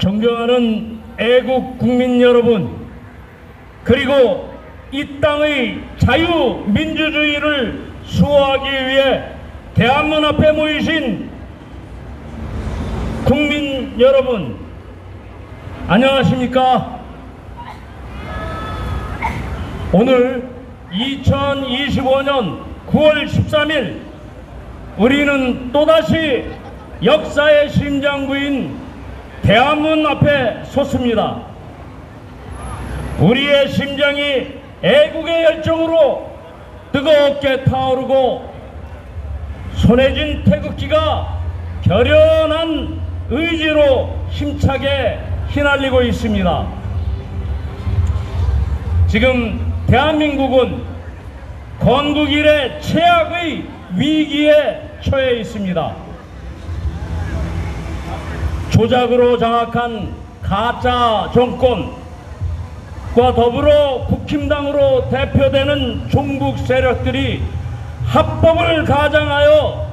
존경하는 애국 국민 여러분, 그리고 이 땅의 자유민주주의를 수호하기 위해 대한문 앞에 모이신 국민 여러분, 안녕하십니까? 오늘 2025년 9월 13일 우리는 또다시 역사의 심장부인 대한문 앞에 섰습니다. 우리의 심장이 애국의 열정으로 뜨겁게 타오르고 손에 쥔 태극기가 결연한 의지로 힘차게 휘날리고 있습니다. 지금 대한민국은 건국 이래 최악의 위기에 처해 있습니다. 조작으로 장악한 가짜 정권과 더불어 국힘당으로 대표되는 종북 세력들이 합법을 가장하여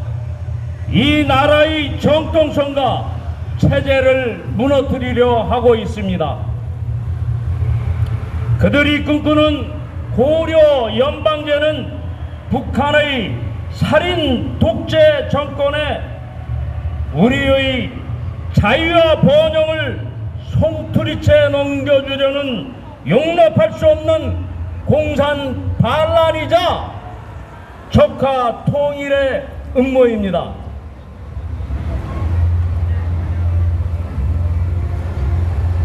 이 나라의 정통성과 체제를 무너뜨리려 하고 있습니다. 그들이 꿈꾸는 고려 연방제는 북한의 살인 독재 정권에 우리의 자유와 번영을 송두리째 넘겨주려는 용납할 수 없는 공산 반란이자 적화 통일의 음모입니다.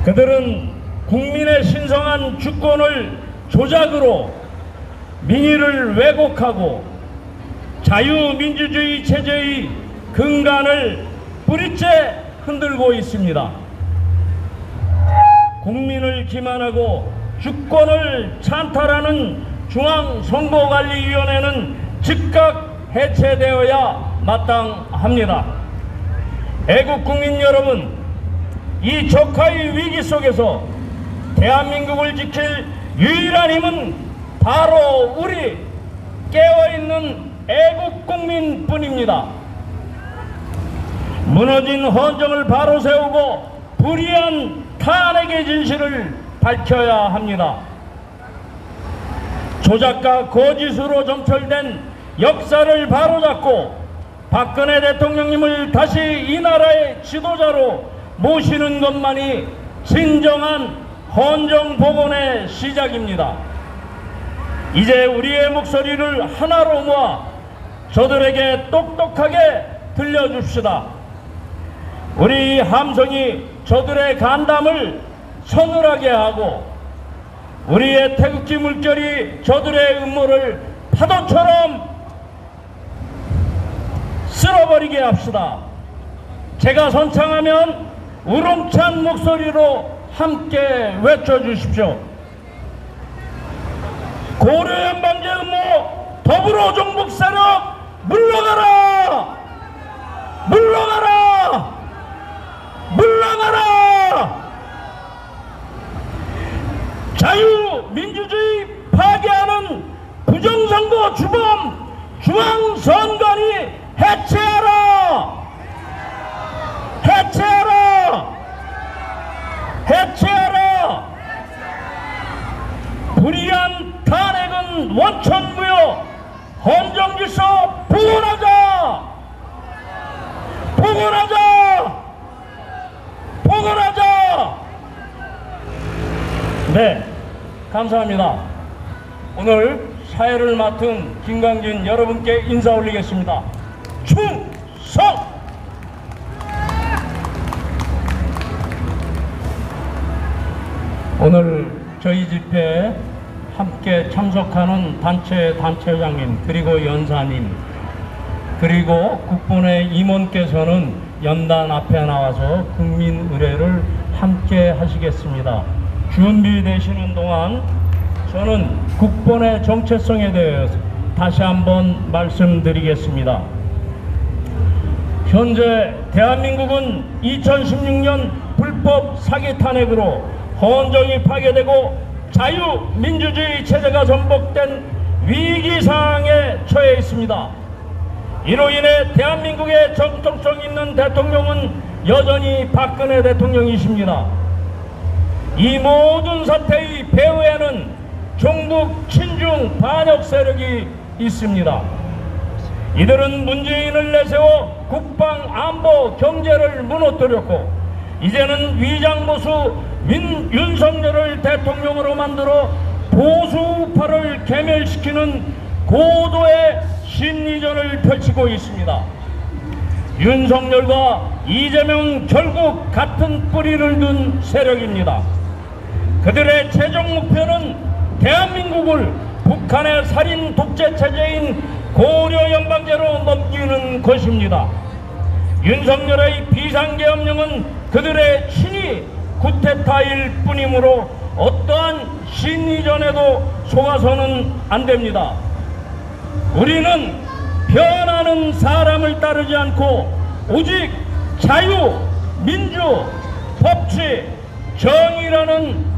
그들은 국민의 신성한 주권을 조작으로 민의를 왜곡하고 자유민주주의 체제의 근간을 뿌리째 흔들고 있습니다. 국민을 기만하고 주권을 찬탈하는 중앙선거관리위원회는 즉각 해체되어야 마땅합니다. 애국 국민 여러분, 이 적화의 위기 속에서 대한민국을 지킬 유일한 힘은 바로 우리 깨어있는 애국 국민뿐입니다. 무너진 헌정을 바로 세우고 불의한 탄핵의 진실을 밝혀야 합니다. 조작과 거짓으로 점철된 역사를 바로잡고 박근혜 대통령님을 다시 이 나라의 지도자로 모시는 것만이 진정한 헌정 복원의 시작입니다. 이제 우리의 목소리를 하나로 모아 저들에게 똑똑하게 들려줍시다. 우리 함성이 저들의 간담을 서늘하게 하고 우리의 태극기 물결이 저들의 음모를 파도처럼 쓸어버리게 합시다. 제가 선창하면 우렁찬 목소리로 함께 외쳐주십시오. 고려 연방제 음모 더불어 종북 세력 물러가라! 물러가라! 물러가라! 자유민주주의 파괴하는 부정선거 주범 중앙선관위 해체하라! 해체하라! 해체하라! 불의한 탄핵은 원천무효 헌정질서 복원하자! 복원하자! 복원하자! 네, 감사합니다. 오늘 사회를 맡은 김광진 여러분께 인사 올리겠습니다. 충성! 오늘 저희 집회에 함께 참석하는 단체 단체장님 그리고 연사님 그리고 국본의 임원께서는 연단 앞에 나와서 국민 의례를 함께 하시겠습니다. 준비되시는 동안 저는 국본의 정체성에 대해서 다시 한번 말씀드리겠습니다. 현재 대한민국은 2016년 불법 사기 탄핵으로 헌정이 파괴되고 자유민주주의 체제가 전복된 위기 상황에 처해 있습니다. 이로 인해 대한민국의 정통성 있는 대통령은 여전히 박근혜 대통령이십니다. 이 모든 사태의 배후에는 종북 친중 반역 세력이 있습니다. 이들은 문재인을 내세워 국방, 안보, 경제를 무너뜨렸고 이제는 위장보수 윤, 윤석열을 대통령으로 만들어 보수파를 개멸시키는 고도의 심리전을 펼치고 있습니다. 윤석열과 이재명 결국 같은 뿌리를 둔 세력입니다. 그들의 최종 목표는 대한민국을 북한의 살인 독재 체제인 고려 연방제로 넘기는 것입니다. 윤석열의 비상계엄령은 그들의 친위 구테타일 뿐이므로 어떠한 심리전에도 속아서는 안 됩니다. 우리는 변하는 사람을 따르지 않고 오직 자유, 민주, 법치, 정의라는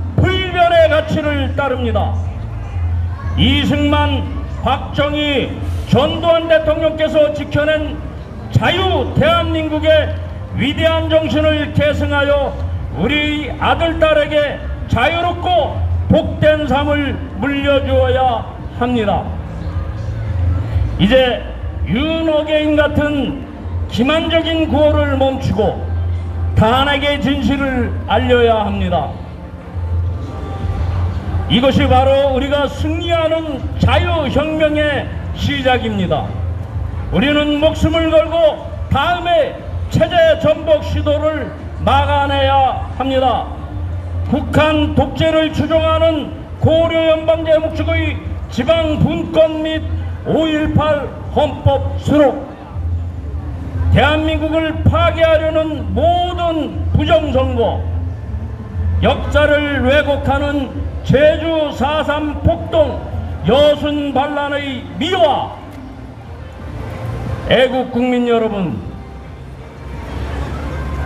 불변의 가치를 따릅니다. 이승만, 박정희, 전두환 대통령께서 지켜낸 자유 대한민국의 위대한 정신을 계승하여 우리 아들, 딸에게 자유롭고 복된 삶을 물려주어야 합니다. 이제 윤호개인 같은 기만적인 구호를 멈추고 단에게 진실을 알려야 합니다. 이것이 바로 우리가 승리하는 자유혁명의 시작입니다. 우리는 목숨을 걸고 다음에 체제 전복 시도를 막아내야 합니다. 북한 독재를 추종하는 고려 연방제 목적의 지방 분권 및 5.18 헌법 수록 대한민국을 파괴하려는 모든 부정선거 역사를 왜곡하는 제주 4.3 폭동 여순 반란의 미화 애국 국민 여러분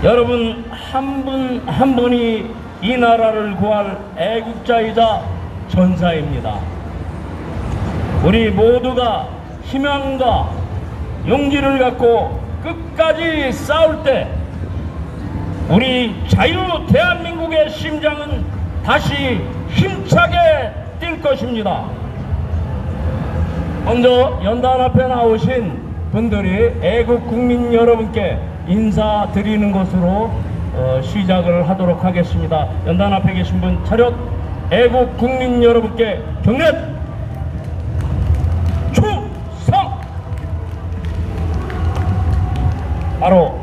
여러분 한분한 분이 이 나라를 구할 애국자이자 전사입니다. 우리 모두가 희망과 용기를 갖고 끝까지 싸울 때 우리 자유 대한민국의 심장은 다시 힘차게 뛸 것입니다. 먼저 연단 앞에 나오신 분들이 애국 국민 여러분께 인사드리는 것으로 어, 시작을 하도록 하겠습니다. 연단 앞에 계신 분 차렷 애국 국민 여러분께 경례 충성 바로